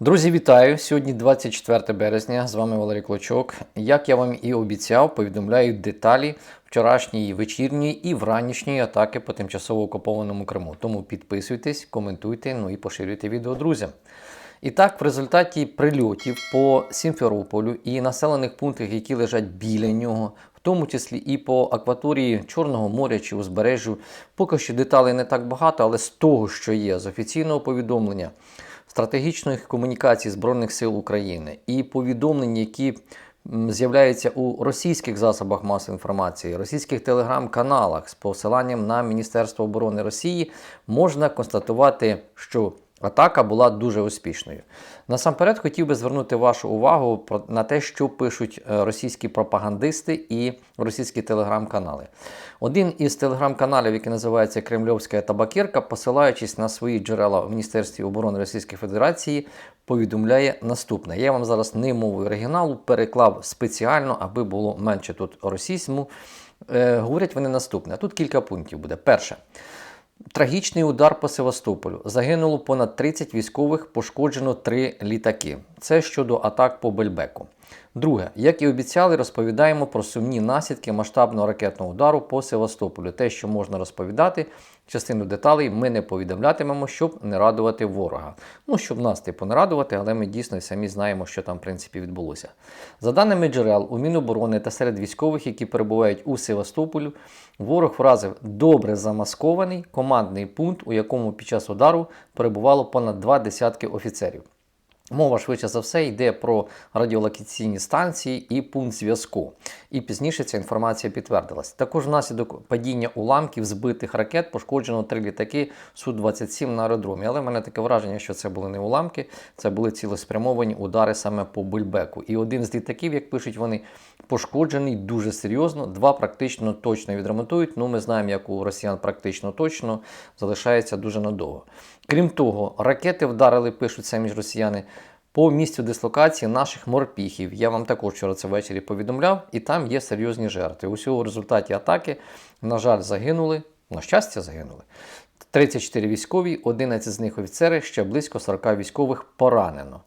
Друзі, вітаю! Сьогодні 24 березня. З вами Валерій Клочок. Як я вам і обіцяв, повідомляю деталі вчорашньої вечірньої і вранішньої атаки по тимчасово окупованому Криму. Тому підписуйтесь, коментуйте, ну і поширюйте відео друзям. І так, в результаті прильотів по Сімферополю і населених пунктах, які лежать біля нього, в тому числі і по акваторії Чорного моря чи узбережжю, поки що деталей не так багато, але з того, що є, з офіційного повідомлення стратегічних комунікацій Збройних сил України і повідомлень, які з'являються у російських засобах масової інформації, російських телеграм-каналах з посиланням на Міністерство оборони Росії, можна констатувати, що атака була дуже успішною. Насамперед хотів би звернути вашу увагу на те, що пишуть е, російські пропагандисти і російські телеграм-канали. Один із телеграм-каналів, який називається Кремльовська табакерка, посилаючись на свої джерела в Міністерстві оборони Російської Федерації, повідомляє наступне. Я вам зараз не мовою оригіналу переклав спеціально, аби було менше тут російському. Е, говорять вони наступне. Тут кілька пунктів буде. Перше. Трагічний удар по Севастополю. Загинуло понад 30 військових, пошкоджено 3 літаки. Це щодо атак по Бельбеку. Друге, як і обіцяли, розповідаємо про сумні наслідки масштабного ракетного удару по Севастополю. Те, що можна розповідати, частину деталей ми не повідомлятимемо, щоб не радувати ворога. Ну, щоб нас типу не радувати, але ми дійсно самі знаємо, що там в принципі відбулося. За даними джерел, у Міноборони та серед військових, які перебувають у Севастополі, ворог вразив добре замаскований командний пункт, у якому під час удару перебувало понад два десятки офіцерів. Мова швидше за все йде про радіолокаційні станції і пункт зв'язку. І пізніше ця інформація підтвердилась. Також внаслідок падіння уламків збитих ракет пошкоджено три літаки Су-27 на аеродромі. Але в мене таке враження, що це були не уламки, це були цілеспрямовані удари саме по бульбеку. І один з літаків, як пишуть вони, пошкоджений дуже серйозно. Два практично точно відремонтують. Ну, ми знаємо, як у росіян практично точно залишається дуже надовго. Крім того, ракети вдарили, пишуть самі ж росіяни, по місцю дислокації наших морпіхів. Я вам також вчора це ввечері повідомляв, і там є серйозні жертви. Усього в результаті атаки, на жаль, загинули, на щастя, загинули. 34 військові, 11 з них офіцери, ще близько 40 військових поранено.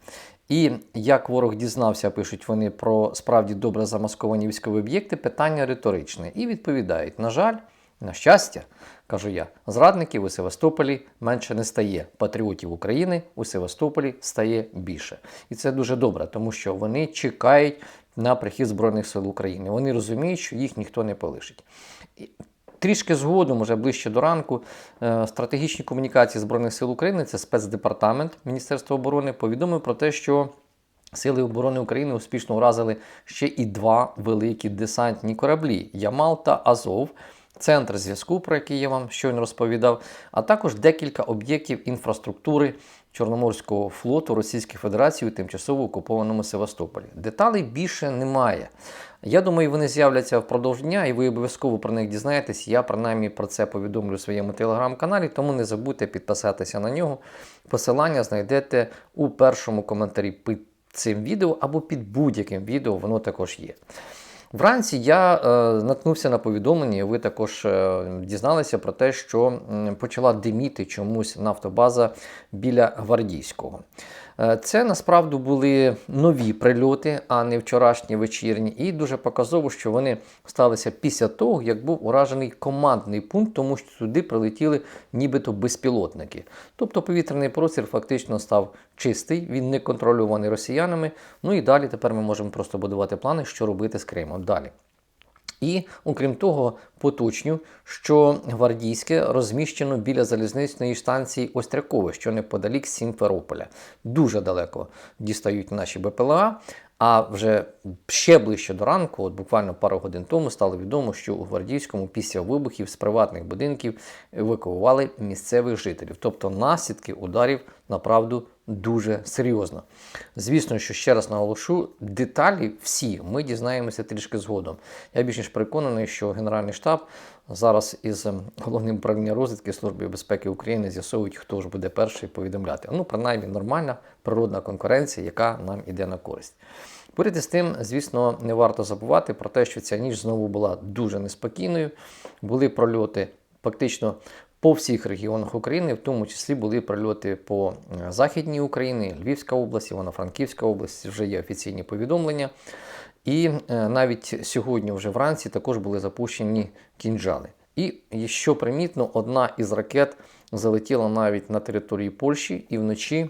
І як ворог дізнався, пишуть вони про справді добре замасковані військові об'єкти, питання риторичне. І відповідають: на жаль, на щастя, кажу я, зрадників у Севастополі менше не стає. Патріотів України у Севастополі стає більше. І це дуже добре, тому що вони чекають на прихід Збройних сил України. Вони розуміють, що їх ніхто не полишить. Трішки згодом, уже ближче до ранку, е, стратегічні комунікації Збройних сил України, це спецдепартамент Міністерства оборони, повідомив про те, що Сили оборони України успішно вразили ще і два великі десантні кораблі Ямал та Азов. Центр зв'язку, про який я вам щойно розповідав, а також декілька об'єктів інфраструктури Чорноморського флоту Російської Федерації у тимчасово окупованому Севастополі. Деталей більше немає. Я думаю, вони з'являться впродовж дня, і ви обов'язково про них дізнаєтесь. Я принаймні про це повідомлю у своєму телеграм-каналі, тому не забудьте підписатися на нього. Посилання знайдете у першому коментарі під цим відео або під будь-яким відео, воно також є. Вранці я е, наткнувся на повідомлення, ви також е, дізналися про те, що почала диміти чомусь нафтобаза біля Гвардійського. Е, Це насправді були нові прильоти, а не вчорашні вечірні. І дуже показово, що вони сталися після того, як був уражений командний пункт, тому що туди прилетіли нібито безпілотники. Тобто повітряний простір фактично став чистий, він не контрольований росіянами. Ну і далі тепер ми можемо просто будувати плани, що робити з Кримом. Далі. І, окрім того, поточню, що гвардійське розміщено біля залізничної станції Острякове, що неподалік Сімферополя. Дуже далеко дістають наші БПЛА. А вже ще ближче до ранку, от буквально пару годин тому, стало відомо, що у Гвардійському після вибухів з приватних будинків евакуювали місцевих жителів. Тобто наслідки ударів направду дуже серйозно. Звісно, що ще раз наголошу, деталі всі ми дізнаємося трішки згодом. Я більш ніж переконаний, що Генеральний штаб зараз із ем, головним управління розвідки Служби безпеки України з'ясовують, хто ж буде перший повідомляти. Ну, принаймні, нормальна природна конкуренція, яка нам іде на користь. Поряд із тим, звісно, не варто забувати про те, що ця ніч знову була дуже неспокійною. Були прольоти фактично по всіх регіонах України, в тому числі були прильоти по е, Західній Україні, Львівська область, Івано-Франківська область, вже є офіційні повідомлення. І е, навіть сьогодні, вже вранці, також були запущені кінжали. І і що примітно, одна із ракет залетіла навіть на території Польщі і вночі.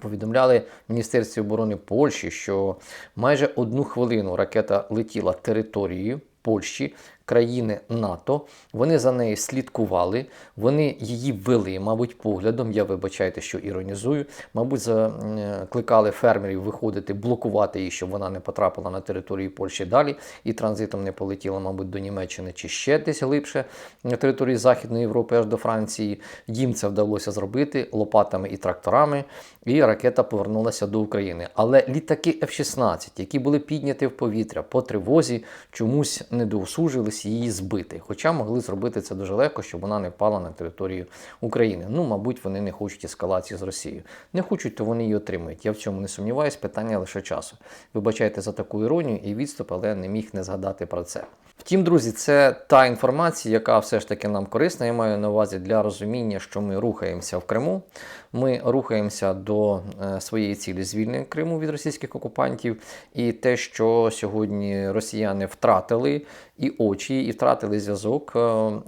Повідомляли Міністерстві оборони Польщі, що майже одну хвилину ракета летіла територією Польщі, країни НАТО. Вони за нею слідкували, вони її вели, мабуть, поглядом. Я вибачайте, що іронізую. Мабуть, закликали фермерів виходити, блокувати її, щоб вона не потрапила на територію Польщі далі і транзитом не полетіла, мабуть, до Німеччини чи ще десь глибше на території Західної Європи аж до Франції. Їм це вдалося зробити лопатами і тракторами, і ракета повернулася до України. Але літаки F-16, які були підняті в повітря по тривозі, чомусь не доусужились її збити. Хоча могли зробити це дуже легко, щоб вона не впала на територію України. Ну, мабуть, вони не хочуть ескалації з Росією. Не хочуть, то вони її отримають. Я в цьому не сумніваюсь, питання лише часу. Вибачайте за таку іронію і відступ, але не міг не згадати про це. Втім, друзі, це та інформація, яка все ж таки нам корисна. Я маю на увазі для розуміння, що ми рухаємося в Криму. Ми рухаємося до е, своєї цілі звільнення Криму від російських окупантів. І те, що сьогодні росіяни втратили і очі, і втратили зв'язок е,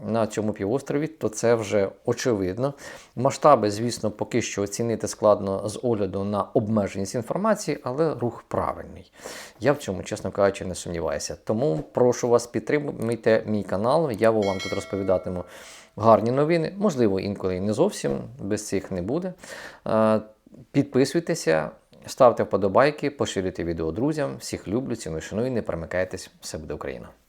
на цьому півострові, то це вже очевидно. Масштаби, звісно, поки що оцінити складно з огляду на обмеженість інформації, але рух правильний. Я в цьому, чесно кажучи, не сумніваюся. Тому прошу вас підтримуйте мій канал. Я вам тут розповідатиму гарні новини. Можливо, інколи не зовсім без цих не буде. Е, Підписуйтеся, ставте вподобайки, поширюйте відео друзям. Всіх люблю, ціную, шаную, не перемикайтесь. Все буде Україна!